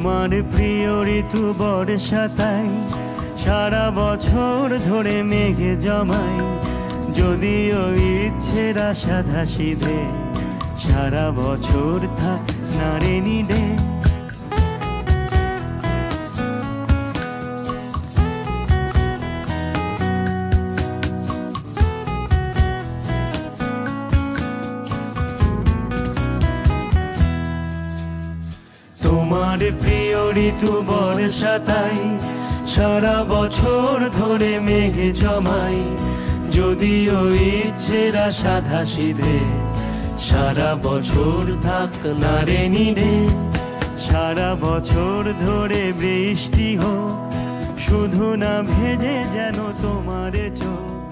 তোমার প্রিয় ঋতু বর্ষাতাই সারা বছর ধরে মেঘে জমাই। যদিও ইচ্ছের সাধা সিধে সারা বছর থাক নারে নিডে। তোমার প্রিয় ঋতু বর্ষা তাই, সারা বছর ধরে মেঘে জমাই। যদিও ইচ্ছেরা সাধা সিধে, সারা বছর থাক নারে নিডে সারা বছর ধরে বৃষ্টি হোক, শুধু না ভেজে যেন তোমার চোখ।